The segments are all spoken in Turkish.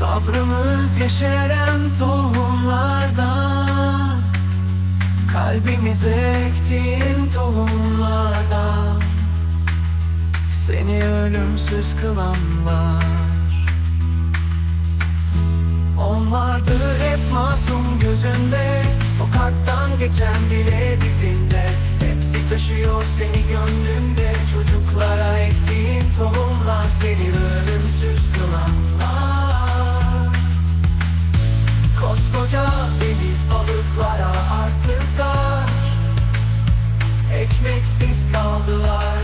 Sabrımız yeşeren tohumlarda Kalbimize ektiğin tohumlarda Seni ölümsüz kılanlar. Onlardır hep masum gözünde Sokaktan geçen bile dizinde. Hepsi taşıyor seni gönlünde Çocuklara ektiğin Ekmeksiz kaldılar bu bahar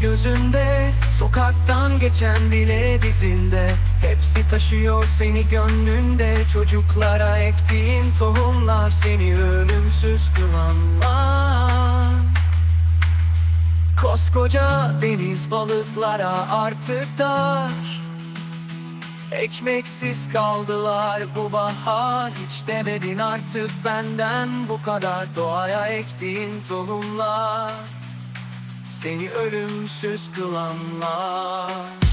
gözünde Sokaktan geçen bile dizinde. Hepsi taşıyor seni gönlünde Çocuklara ektiğin tohumlar Seni ölümsüz kılanlar. Koskoca deniz balıklara artık dar. Ekmeksiz kaldılar bu bahar Hiç demedin artık benden bu kadar Doğaya ektiğin tohumlar Seni ölümsüz kılanlar